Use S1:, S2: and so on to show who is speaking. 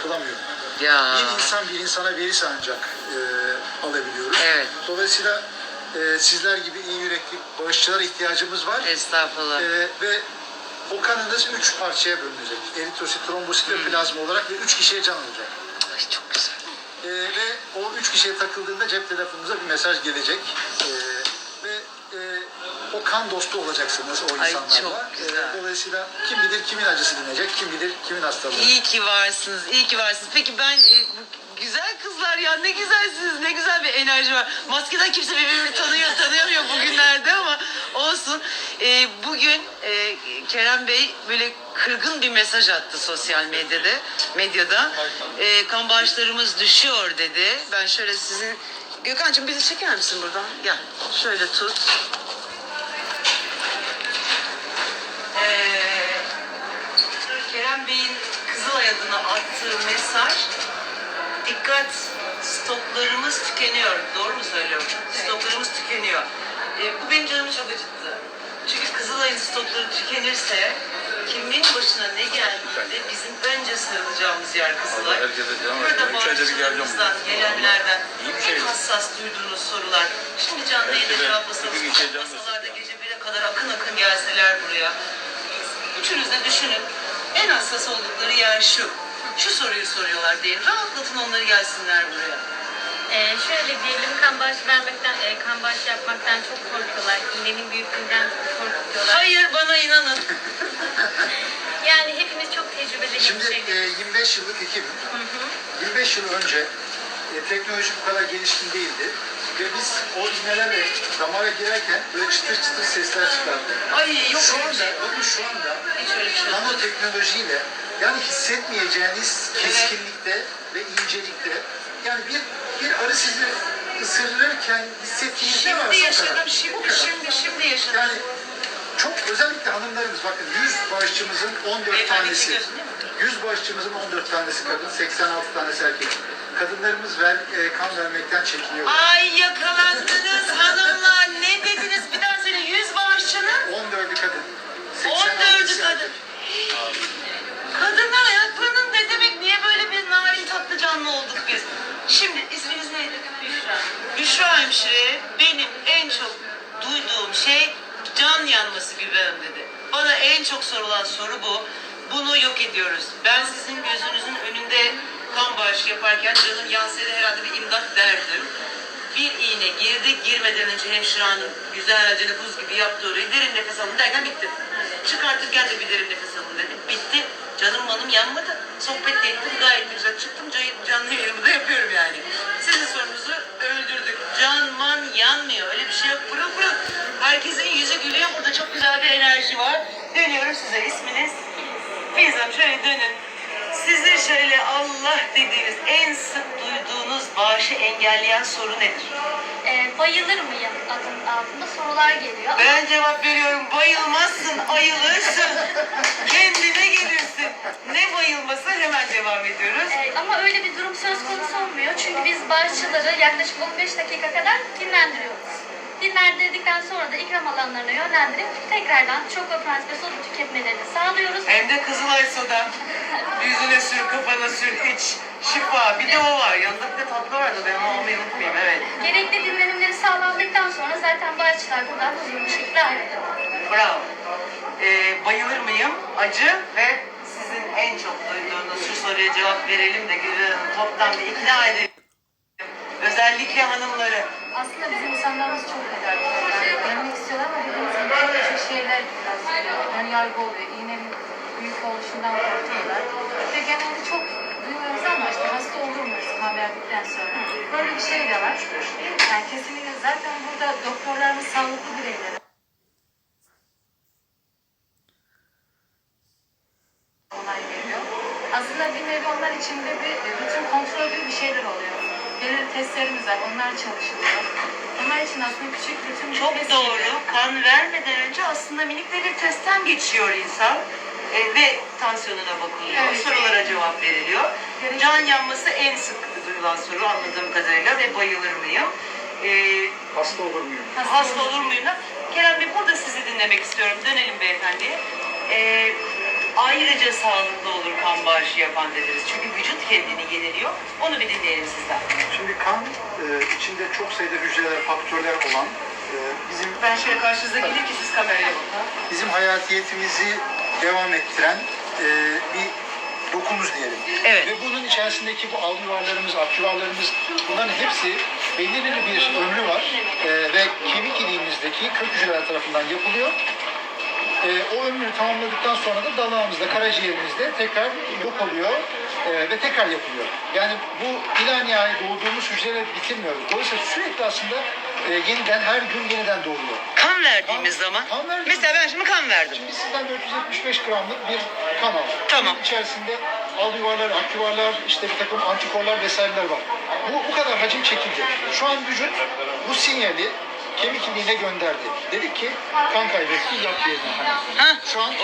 S1: yapılamıyor.
S2: Ya.
S1: Bir insan bir insana verirse ancak e, alabiliyoruz.
S2: Evet.
S1: Dolayısıyla e, sizler gibi iyi yürekli bağışçılara ihtiyacımız var.
S2: Estağfurullah.
S1: E, ve o kanınız üç parçaya bölünecek. Eritrosit, trombosit
S2: Hmm.
S1: ve plazma olarak ve üç kişiye can alacak.
S2: Ay çok güzel.
S1: E, ve o üç kişiye takıldığında cep telefonunuza bir mesaj gelecek. E, kan dostu olacaksınız o
S2: Ay,
S1: insanlarla.
S2: çok güzel.
S1: E, dolayısıyla kim bilir kimin acısı dinleyecek, kim bilir kimin hastalığı.
S2: İyi ki varsınız, iyi ki varsınız. Peki ben e, güzel kızlar ya ne güzelsiniz, ne güzel bir enerji var. Maskeden kimse birbirini tanıyor, tanıyamıyor bugünlerde ama olsun. E, bugün e, Kerem Bey böyle kırgın bir mesaj attı sosyal medyada, medyada. E, kan bağışlarımız düşüyor dedi. Ben şöyle sizin Gökhan'cığım bizi çeker misin buradan? Gel. Şöyle tut. Ee, Kerem Bey'in Kızılay adına attığı mesaj dikkat stoklarımız tükeniyor. Doğru mu söylüyorum? Stoklarımız tükeniyor. Ee, bu benim canımı çok acıttı. Çünkü Kızılay'ın stokları tükenirse kimin başına ne geldiğinde bizim önce sarılacağımız yer Kızılay.
S3: Allah herkese canım
S2: Burada
S3: buraya.
S2: gelenlerden
S3: şey
S2: en
S3: bu.
S2: hassas duyduğunuz sorular. Şimdi canlı yayında cevaplasanız, masalarda gece 1'e kadar akın akın gelseler buraya. Üçünüz de düşünün. En hassas oldukları yer şu. Şu soruyu soruyorlar diye. Rahatlatın onları gelsinler buraya.
S4: Ee, şöyle diyelim kan bağışı vermekten, e, kan bağışı yapmaktan çok korkuyorlar. İğnenin büyüklüğünden çok korkuyorlar.
S2: Hayır bana inanın.
S4: Yani hepimiz çok tecrübeli
S1: Şimdi
S4: bir
S1: e,
S4: şey.
S1: 25 yıllık ekibim. 25 yıl önce e, teknoloji bu kadar gelişkin değildi. Ve biz o iğnelerle damara girerken böyle çıtır çıtır sesler çıkardık.
S2: Ay yok
S1: Şu anda,
S2: şey.
S1: bakın şu anda
S2: Hiç öyle bir şey yok.
S1: nanoteknolojiyle yani hissetmeyeceğiniz keskinlikte ve incelikte yani bir bir arı sizi ısırırken hissettiğiniz ne varsa
S2: Şimdi
S1: o kadar.
S2: yaşadım,
S1: O
S2: şimdi,
S1: kadar.
S2: şimdi, şimdi yaşadım.
S1: Yani çok özellikle hanımlarımız bakın 100 bağışçımızın 14
S2: Beyefendi
S1: tanesi
S2: çekiyorsun değil mi?
S1: 100 bağışçımızın 14 tanesi kadın 86 tanesi erkek. Kadınlarımız ver, e, kan vermekten çekiniyor.
S2: Ay yakalandınız hanımlar. Ne dediniz? Bir daha söyle. Yüz bağışçının
S1: 14'ü kadın.
S2: 14'ü
S1: 86'sı
S2: kadın.
S1: erkek.
S2: Kadınlar ayaklanın ne demek? Niye böyle bir narin tatlı canlı olduk biz? Şimdi isminiz neydi? Büşra. Büşra hemşire benim en çok duyduğum şey can yanması Güven dedi. Bana en çok sorulan soru bu. Bunu yok ediyoruz. Ben sizin gözünüzün önünde kan bağışı yaparken canım yansaydı herhalde bir imdat derdim. Bir iğne girdi, girmeden önce hemşire hanım güzelce buz gibi yaptı orayı. Derin nefes alın derken bitti. Çıkartırken de bir derin nefes alın dedi. Bitti. Canım manım yanmadı. Sohbet de ettim gayet güzel. Çıktım can- canlı yayınımı da yapıyorum yani. Sizin sorunuzu öldürdük. Can man yanmıyor. Öyle bir şey yok. Pırıl pırıl. Herkesin yüzü gülüyor. Burada çok güzel bir enerji var. Dönüyorum size. isminiz? Hanım şöyle dönün. Sizin şöyle Allah dediğiniz en sık duyduğunuz bağışı engelleyen soru nedir?
S4: Ee, bayılır mıyım adının altında sorular geliyor.
S2: Ben cevap veriyorum. Bayılmazsın, ayılırsın. Kendine gelirsin. Ne bayılması hemen devam ediyoruz.
S4: Ee, ama öyle bir durum söz konusu olmuyor. Çünkü biz bağışçıları yaklaşık 15 dakika kadar dinlendiriyoruz. Dinlendirdikten sonra da ikram alanlarına yönlendirip tekrardan çokopranz ve soda tüketmelerini sağlıyoruz.
S2: Hem de Kızılay soda. Yüzüne sür, kafana sür, iç. Şifa. Bir de o var. Yanında bir de tatlı vardı. Ben onu almayı unutmayayım. Evet.
S4: Gerekli dinlenimleri sağlandıktan sonra zaten bağışçılar buradan huzurlu bir şekilde ayrılıyor.
S2: Bravo. Ee, bayılır mıyım? Acı ve sizin en çok duyduğunuz şu soruya cevap verelim de Gülü Hanım toptan bir ikna edelim. Özellikle hanımları.
S5: Aslında bizim insanlarımız çok fedakarlar. Yani vermek istiyorlar ama dediğimiz gibi en şeyler biraz yani yargı oluyor. İğnenin büyük oluşundan korkuyorlar. Ve genelde çok duyuyoruz ama işte hasta olur muyuz kan verdikten sonra? Böyle bir şey de var. Yani kesinlikle zaten burada doktorlarımız sağlıklı bireyler. Aslında bir nevi onlar içinde bir rutin kontrol gibi bir şeyler oluyor. Belirli testlerimiz var, onlar çalışılıyor. Onlar için aslında küçük bir
S2: Çok doğru.
S5: gibi.
S2: Kan vermeden önce aslında minik de bir testten geçiyor insan. Ee, ve tansiyonuna bakılıyor.
S5: Evet.
S2: Sorulara cevap veriliyor.
S5: Gerek-
S2: Can yanması en sık duyulan soru anladığım kadarıyla ve bayılır mıyım? Ee,
S1: Hasta olur muyum?
S2: hasta olur muyum? da? Kerem Bey burada sizi dinlemek istiyorum. Dönelim beyefendiye. Ee, ayrıca sağlıklı olur kan bağışı yapan dediniz. Çünkü vücut kendini yeniliyor. Onu bir dinleyelim sizden.
S1: Şimdi kan e, içinde çok sayıda hücreler, faktörler olan e, bizim
S2: Ben şöyle karşınıza geleyim ki siz kameraya bakın.
S1: bizim hayatiyetimizi devam ettiren e, bir dokumuz diyelim.
S2: Evet.
S1: Ve bunun içerisindeki bu alveolarlarımız, aküvarlarımız bunların hepsi belirli bir ömrü var E, ve kemik iliğimizdeki kök hücreler tarafından yapılıyor. E, o ömrünü tamamladıktan sonra da dalağımızda, karaciğerimizde tekrar yok oluyor e, ve tekrar yapılıyor. Yani bu ila nihai doğduğumuz hücreleri bitirmiyoruz. Dolayısıyla sürekli aslında e, yeniden, her gün yeniden doğuyor.
S2: Kan verdiğimiz
S1: Kan-
S2: zaman,
S1: kan verdiğimiz-
S2: mesela ben şimdi kan verdim.
S1: Şimdi sizden 475 gramlık bir kan aldık.
S2: Tamam.
S1: Bunun içerisinde al yuvarlar, ak yuvarlar, işte bir takım antikorlar vesaireler var. Bu, bu kadar hacim çekilecek. Şu an vücut bu sinyali kemik iliğine gönderdi. Dedik ki kan kaybettik yap yerine.
S2: Ha?
S1: Şu an